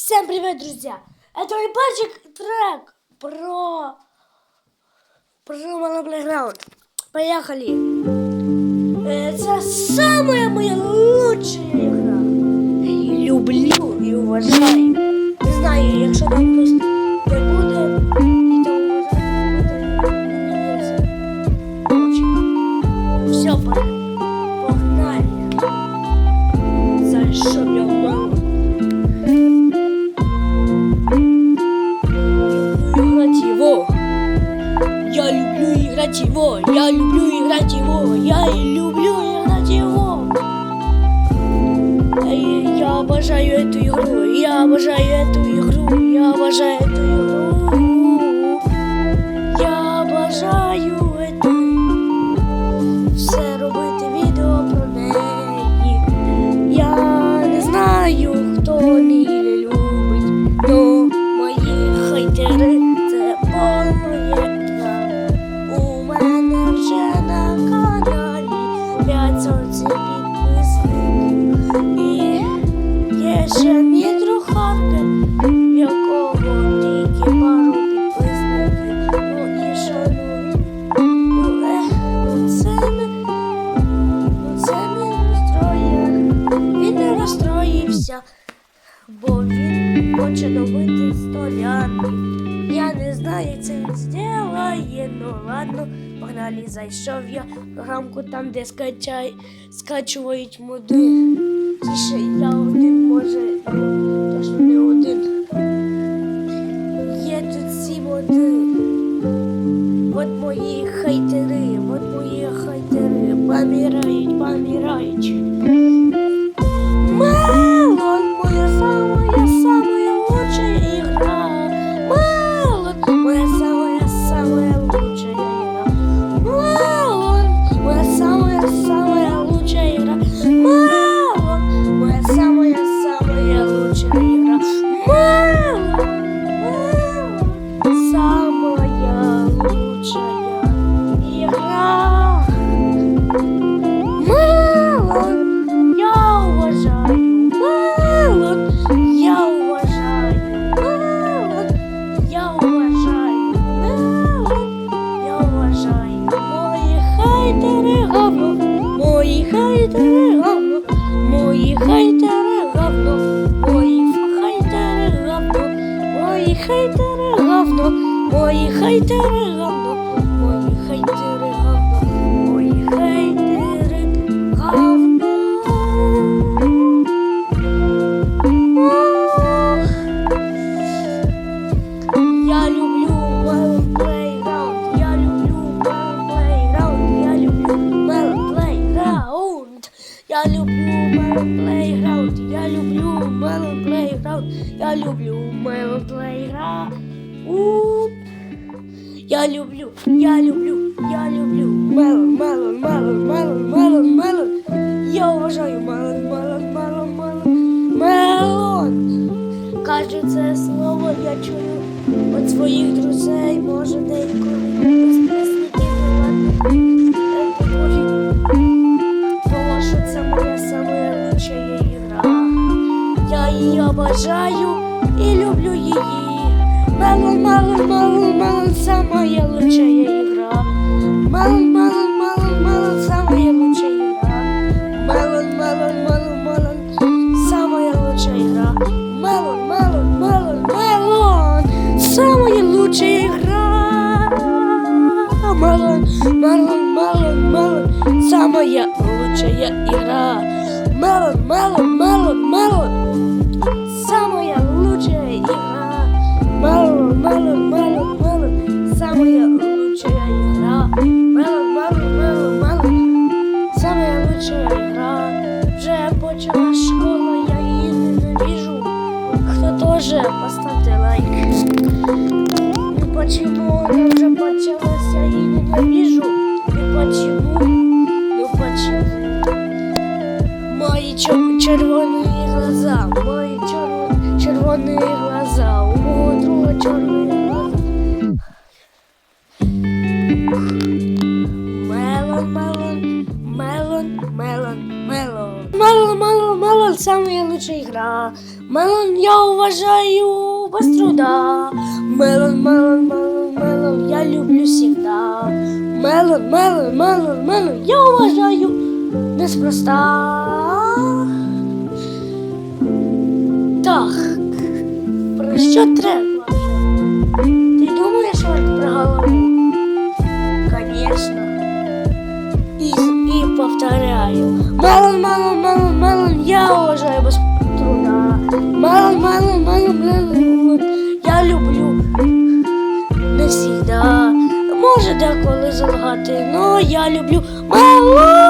Всем привет, друзья! Это мой перший трек про... про Roman Playground. Поехали! Э, Это самая моя лучшая игра. Я її люблю і уважаю. Не знаю, якщо его. Я люблю играть его. Я и люблю играть его. Эй, Я обожаю эту игру. Я обожаю эту игру. Я обожаю эту игру. Я обожаю эту. Все Бо він хоче добити 100. Я не знаю, це він зробить, ну ладно, погнали, зайшов я в програмку там, де скачай, скачують моди. Тише я один, може, точно не один. Є тут ці моди. Вот мої хейтери, вот мої хейтери помирають, помирають. Мої гавно, мої хейтери гавно, мої хейтери гавно, мої хейтери гавно, мої хейтери говно, Я люблю Melon Playground, я люблю Playground. Я люблю, я люблю, я люблю Melon, Melon, Melon, Melon, Melon, Melon. Я уважаю Melon, Melon, Melon, Melon, Melon. Каже це слово я чую від своїх друзей, може деякої її обожаю і люблю її. Мелон, мелон, мелон, мелон, самая лучшая игра. Мелон, мелон, мелон, мелон, самая лучшая игра. Мелон, мелон, мелон, мелон, самая лучшая игра. Мелон, мелон, мелон, мелон, самая лучшая игра. Мелон, мелон, мелон, мелон, самая лучшая игра. Мелон, мелон, мелон, мелон, почала школа, я її ненавижу. Хто теж поставте лайк. І почему она вже почалася, я її ненавижу? Ну почему? Ну почему? Мої чер- червоні самая лучшая игра. Мелон я уважаю без труда. Мелон, мелон, мелон, мелон, я люблю всегда. Мелон, мелон, мелон, мелон, я уважаю неспроста. Так, про що треба? я люблю. Мало.